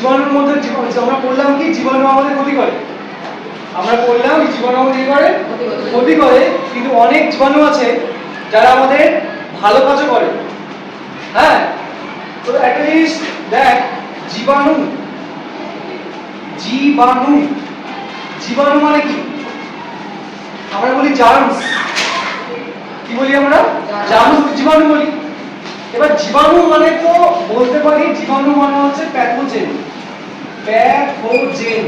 জীবাণুর মধ্যে আমরা বললাম কি? জীবাণু আমাদের ক্ষতি করে। আমরা বললাম জীবাণু আমাদের করে? ক্ষতি করে। কিন্তু অনেক জীবাণু আছে যারা আমাদের ভালো কাজও করে। হ্যাঁ? তো জিনিস দেখ জীবাণু। জীবাণু। জীবাণু মানে কি? আমরা বলি জার্মস কি বলি আমরা. জার্মস জীবাণু বলি। এবার জীবাণু মানে তো বলতে পারি জীবাণু মানে হচ্ছে প্যাথোজেন প্যাথোজেন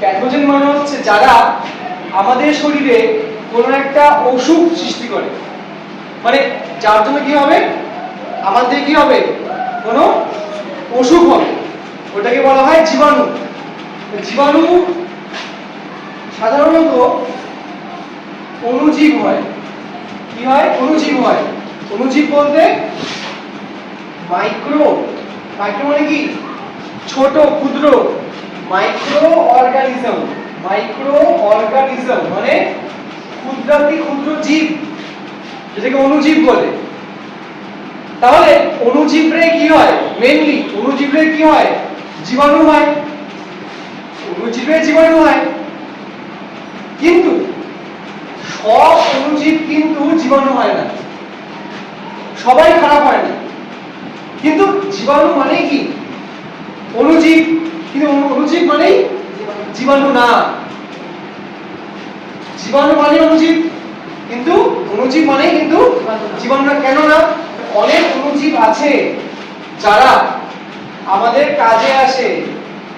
প্যাথোজেন মানে হচ্ছে যারা আমাদের শরীরে কোনো একটা অসুখ সৃষ্টি করে। মানে যার জন্য কি হবে? আমাদের কি হবে? কোনো অসুখ হবে। ওটাকে বলা হয় জীবাণু। জীবাণু সাধারণত অণুজীব হয়। কি হয়? অণুজীব হয়। অণুজীব বলতে মাইক্রো মাইক্রো মানে কি? ছোট, ক্ষুদ্র মাইক্রো অর্গানিজম মাইক্রো অর্গানিজম মানে ক্ষুদ্রাতি ক্ষুদ্র জীব, যেটাকে অণুজীব বলে। তাহলে অণুজীবরে কি হয়? মেইনলি অণুজীবরে কি হয়? জীবাণু হয়। অণুজীবে জীবাণু হয়। কিন্তু সব অণুজীব কিন্তু জীবাণু হয় না। সবাই খারাপ হয় না। কিন্তু জীবাণু মানে কি? অনুজীব। কিন্তু অনুজীব মানেই জীবাণু না। জীবাণু মানে অণুজীব কিন্তু অনুজীব মানে কিন্তু জীবাণু না। কেন না অনেক অনুজীব আছে যারা আমাদের কাজে আসে।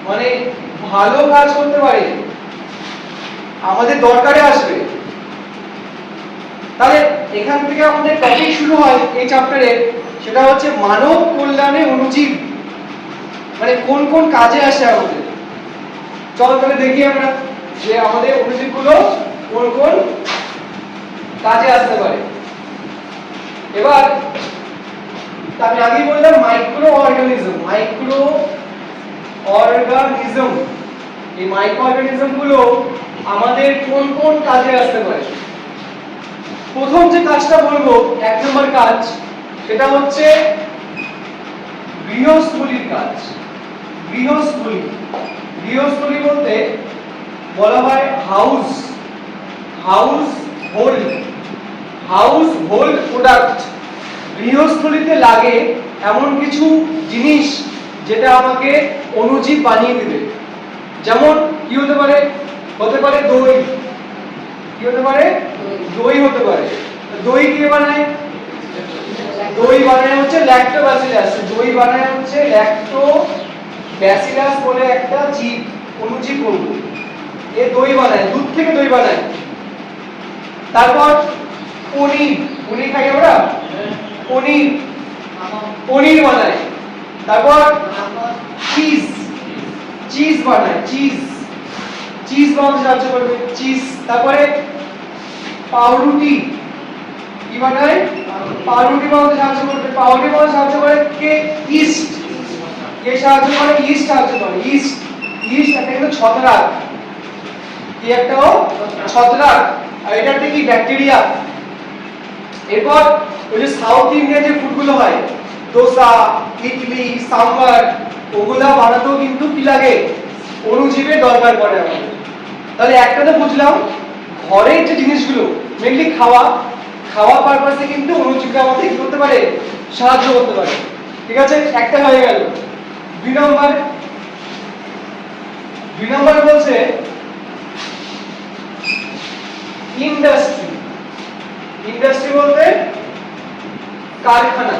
মানে ভালো কাজ করতে পারে। আমাদের দরকারে আসবে। তাহলে এখান থেকে আমাদের টপিক শুরু হয় এই চ্যাপ্টারে সেটা হচ্ছে মানব কল্যাণে অণুজীব মানে কোন কোন কাজে আসে আমাদের? চল তাহলে দেখি আমরা যে আমাদের অণুজীবগুলো কোন কোন কাজে আসতে পারে। এবার আমি আগেই বললাম মাইক্রো অর্গানিজম মাইক্রো অর্গানিজম এই মাইক্রো অর্গানিজমগুলো আমাদের কোন কোন কাজে আসতে পারে? প্রথম যে কাজটা বলব, এক নম্বর কাজ, সেটা হচ্ছে গৃহস্থলীর কাজ। গৃহস্থলী। গৃহস্থলী বলতে বলা হয় house household household product গৃহস্থলীতে লাগে এমন কিছু জিনিস যেটা আমাকে অনুজীব বানিয়ে দিবে। যেমন কি হতে পারে? হতে পারে দই। হতে পারে? দই হতে পারে। দই কে বানায়? দই বানায় হচ্ছে ল্যাক্টোব্যাসিলাস দই বানায় হচ্ছে ল্যাক্টো ব্যাসিলাস বলে একটা জীব অনুজীব বলব এ দই বানায়, দুধ থেকে দই বানায়। তারপর পনির পনির খাই আমরা? পনির। পনির বানায়। তারপর চিজ চিজ বানায় চিজ চিজ বানাতে সাহায্য করবে চিজ তারপরে পাউরুটি। কি বানায়? পাউরুটি বানাতে সাহায্য করবে। পাউরুটি বানাতে সাহায্য করে কে? ইস্ট। কে সাহায্য করে? ইস্ট সাহায্য করে। ইস্ট। ইস্ট একটা কিন্তু ছত্রাক। কি একটা ও? ছত্রাক। আর এটা কি? ব্যাকটেরিয়া। এরপর ওই যে সাউথ ইন্ডিয়ান যে ফুডগুলো হয়, দোসা, ইডলি, সাম্বার, ওগুলা বানাতেও কিন্তু কি লাগে? অণুজীবের দরকার পড়ে আমাদের। তাহলে একটা তো বুঝলাম ঘরের যে জিনিসগুলো মেনলি খাওয়া খাওয়া পারপাসে কিন্তু অণুজীবরা আমাদের কি করতে পারে? সাহায্য করতে পারে। ঠিক আছে? একটা হয়ে গেল। দুই নম্বর। দুই নম্বর বলছে ইন্ডাস্ট্রি ইন্ডাস্ট্রি বলতে কারখানা।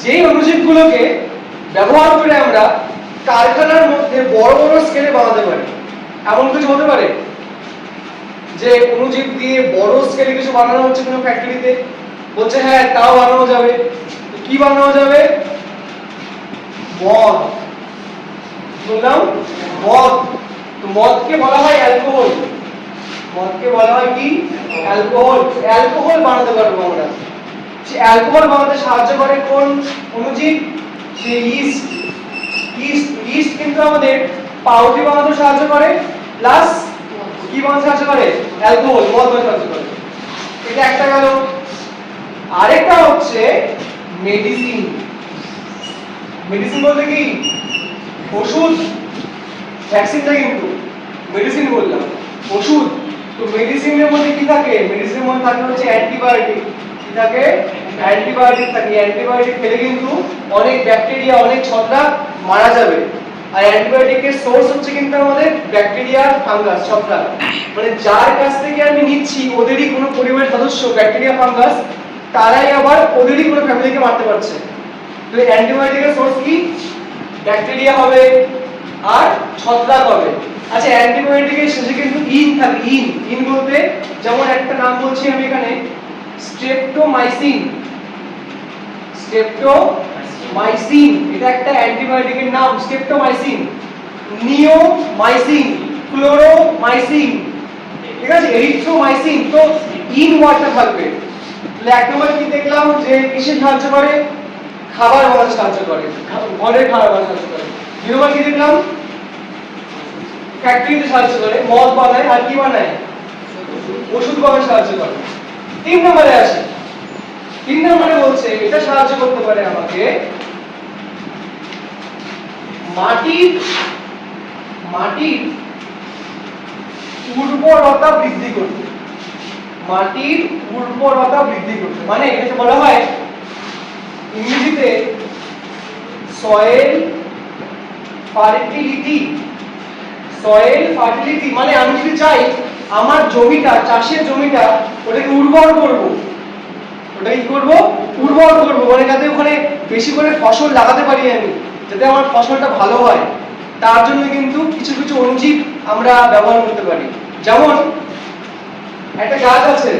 যেই অনুজীবগুলোকে ব্যবহার করে আমরা কারখানার মধ্যে বড় বড় স্কেলে বানাতে পারি। এমন কিছু হতে পারে? যে অনুজীব দিয়ে বড় স্কেলে কিছু বানানো হচ্ছে কোনো ফ্যাক্টরিতে বলছে হ্যাঁ তাও বানানো যাবে। কি বানানো যাবে? মদ। বললাম, মদ। তো মদকে বলা হয় অ্যালকোহল। মদকে বলা হয় কি? অ্যালকোহল। অ্যালকোহল বানাতে পারব আমরা। সে অ্যালকোহল বানাতে সাহায্য করে কোন অনুজীব সে ইস্ট ইস্ট ইস্ট কিন্তু আমাদের পাউরুটি বানাতে সাহায্য করে। প্লাস কি সাহায্য করে অ্যালকোহল মদ সাহায্য করে এটা একটা গেল। আরেকটা হচ্ছে মেডিসিন মেডিসিন বলতে কি? ওষুধ। ভ্যাকসিনটা কিন্তু মেডিসিন বললাম। ওষুধ। তো মেডিসিনের মধ্যে কি থাকে? মেডিসিনের মধ্যে থাকে হচ্ছে অ্যান্টিবায়োটিক কি থাকে? অ্যান্টিবায়োটিক থাকে। অ্যান্টিবায়োটিক খেলে কিন্তু অনেক ব্যাকটেরিয়া অনেক ছত্রাক মারা যাবে। আর অ্যান্টিবায়োটিকের সোর্স হচ্ছে কিন্তু আমাদের ব্যাকটেরিয়া, ফাঙ্গাস, ছত্রাক। মানে যার কাছ থেকে আমি নিচ্ছি, ওদেরই কোনো পরিবারের সদস্য, ব্যাকটেরিয়া, ফাঙ্গাস, তারাই আবার ওদেরই কোনো ফ্যামিলিকে মারতে পারছে। তো অ্যান্টিবায়োটিকের সোর্স কি? ব্যাকটেরিয়া হবে আর ছত্রাক হবে। আচ্ছা অ্যান্টিবায়োটিকের শেষে কিন্তু ইন থাকে, ইন। ইন বলতে যেমন একটা নাম বলছি আমি এখানে, স্ট্রেপ্টোমাইসিন। স্ট্রেপ্টোমাইসিন এটা একটা অ্যান্টিবায়োটিকের নাম স্ট্রেপ্টোমাইসিন নিওমাইসিন, ক্লোরোমাইসিন। ঠিক আছে? এরিথ্রোমাইসিন। তো ইন ওয়ার্ডটা থাকবে। তাহলে এক নম্বর কি দেখলাম? যে কিসে সাহায্য করে? খাবার বানাতে সাহায্য করে। ঘরের খাবার বানাতে সাহায্য করে। দুই নম্বর কি দেখলাম? ফ্যাক্টরিতে সাহায্য করে, মদ বানায়, আর কি বানায়? ওষুধ বানাতে সাহায্য করে। তিন নম্বরে আসে। তিন নম্বরে বলছে, এটা সাহায্য করতে পারে আমাকে মাটির মাটির উর্বরতা বৃদ্ধি করতে মাটির উর্বরতা বৃদ্ধি করতে মানে এটাকে বলা হয় ইংরেজিতে সয়েল ফার্টিলিটি সয়েল ফার্টিলিটি মানে আমি যদি চাই আমার জমিটা, চাষের জমিটা, ওটাকে উর্বর করব। ওটা কি করব? উর্বর করব। মানে যাতে ওখানে বেশি করে ফসল লাগাতে পারি আমি। যাতে আমার ফসলটা ভালো হয়, তার জন্য কিন্তু কিছু কিছু অনুজীব আমরা ব্যবহার করতে পারি। যেমন, একটা গাছ আছে,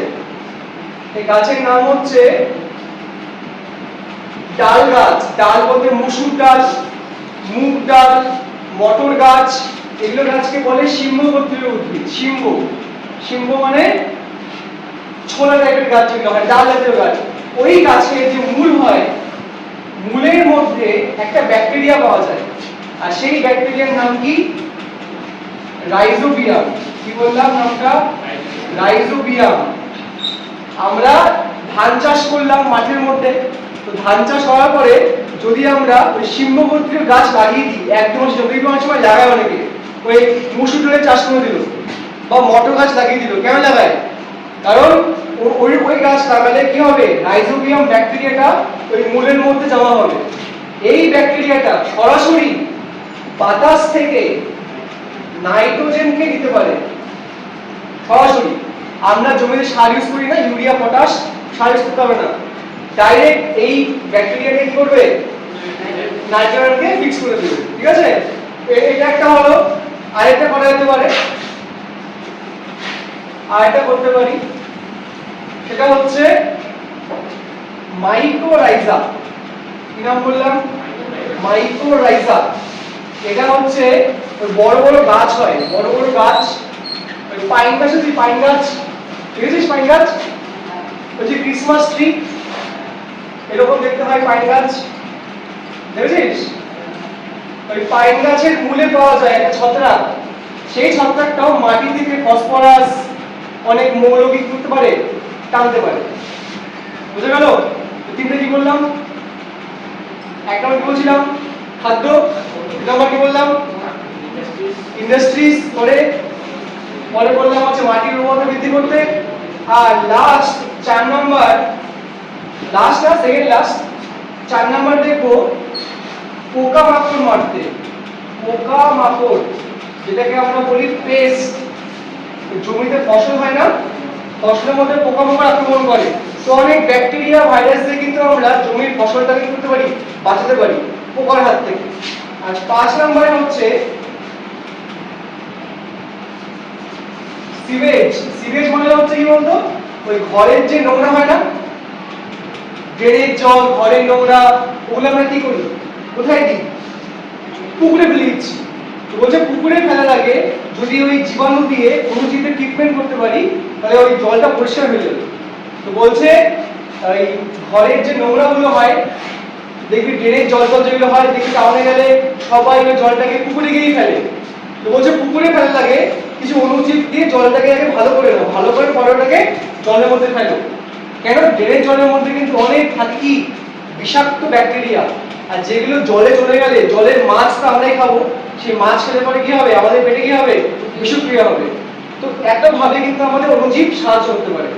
এই গাছের নাম হচ্ছে ডাল গাছ। ডাল বলতে মুসুর ডাল, মুগ ডাল, মটর গাছ, এগুলো গাছকে বলে সিংহ গোত্রীয় উদ্ভিদ। সিংহ। সিংহ মানে ছোলা টাইপের গাছ যেগুলো হয়, ডাল জাতীয় গাছ। ওই গাছের যে মূল হয় মূলের মধ্যে একটা ব্যাকটেরিয়া পাওয়া যায়। আর সেই ব্যাকটেরিয়ার নাম কি? রাইজোবিয়াম। কি বললাম নামটা? রাইজোবিয়াম। আমরা ধান চাষ করলাম মাঠের মধ্যে। তো ধান চাষ করার পরে যদি আমরা ওই সিংহগোত্রীয় গাছ লাগিয়ে দিই একদম যদি কোনো সময় লাগায় অনেকে। ওই মুসুর চাষ করে দিল, বা মটর গাছ লাগিয়ে দিল। কেন লাগায়? কারণ ওই ওই গাছ লাগালে কি হবে? রাইজোবিয়াম ব্যাকটেরিয়াটা ওই মূলের মধ্যে জমা হবে। এই ব্যাকটেরিয়াটা সরাসরি বাতাস থেকে নাইট্রোজেনকে দিতে পারে। সরাসরি। আমরা জমিতে সার ইউজ করি না, ইউরিয়া, পটাশ সার ইউজ করতে হবে না। ডাইরেক্ট এই ব্যাকটেরিয়াকে কি করবে? নাইট্রোজেনকে ফিক্স করে দেবে। ঠিক আছে? এটা একটা হলো। আরেকটা করা যেতে পারে। আরেকটা করতে পারি। সেটা হচ্ছে মাইক্রোরাইজা কি নাম বললাম? মাইক্রোরাইজা এটা হচ্ছে ওই বড় বড় গাছ হয়। বড় বড় গাছ, ওই পাইন গাছ আছে পাইন গাছ। দেখেছিস পাইন গাছ? ওই যে ক্রিসমাস ট্রি এরকম দেখতে হয় পাইন গাছ। দেখেছিস? ওই পাইন গাছের মূলে পাওয়া যায় একটা ছত্রাক। সেই ছত্রাকটাও মাটি থেকে ফসফরাস অনেক মৌল কি করতে পারে। টানতে পারে। বুঝে গেল? তিনটে কি বললাম এক নম্বর কি বলছিলাম, খাদ্য নম্বর কি বললাম? ইন্ডাস্ট্রিজ করে, পরে বললাম হচ্ছে মাটির উর্বরতা বৃদ্ধি করতে। আর লাস্ট চার নম্বর লাস্ট না সেকেন্ড লাস্ট চার নম্বর দেখব পোকা মাকড় মারতে। পোকা মাকড় যেটাকে আমরা বলি পেস্ট জমিতে ফসল হয় না ফসলের মধ্যে পোকামাকড় আক্রমণ করে। তো অনেক ব্যাকটেরিয়া ভাইরাস দিয়ে কিন্তু আমরা জমির ফসলটাকে করতে পারি, বাঁচাতে পারি পোকার হাত থেকে। আর পাঁচ নম্বরে হচ্ছে সিভেজ সিভেজ মানে হচ্ছে কি বলতো? ওই ঘরের যে নোংরা হয় না? ড্রেনের জল, ঘরের নোংরা, ওগুলো আমরা কি করি? কোথায় দিই? পুকুরে ফেলে দিচ্ছি। বলছে পুকুরে ফেলার আগে যদি ওই জীবাণু দিয়ে অনুজীবের ট্রিটমেন্ট করতে পারি, তাহলে ওই জলটা পরিষ্কার হয়ে যাবে। তো বলছে, এই ঘরের যে নোংরাগুলো হয়, দেখবি ড্রেনের জল জল যেগুলো হয়, দেখবি টাউনে গেলে সবাই ওই জলটাকে পুকুরে গিয়েই ফেলে। তো বলছে, পুকুরে ফেলার আগে কিছু অনুজীব দিয়ে জলটাকে আগে ভালো করে নাও, ভালো করে পরে ওটাকে জলের মধ্যে ফেলো। কেন? ড্রেনের জলের মধ্যে কিন্তু অনেক থাকি বিষাক্ত ব্যাকটেরিয়া। আর যেগুলো জলে চলে গেলে, জলের মাছ তো আমরাই খাব। সেই মাছ খেলে পরে কি হবে? আমাদের পেটে কি হবে? বিষক্রিয়া হবে। তো একটা ভাবে কিন্তু আমাদের অণুজীব সাহায্য করতে পারে।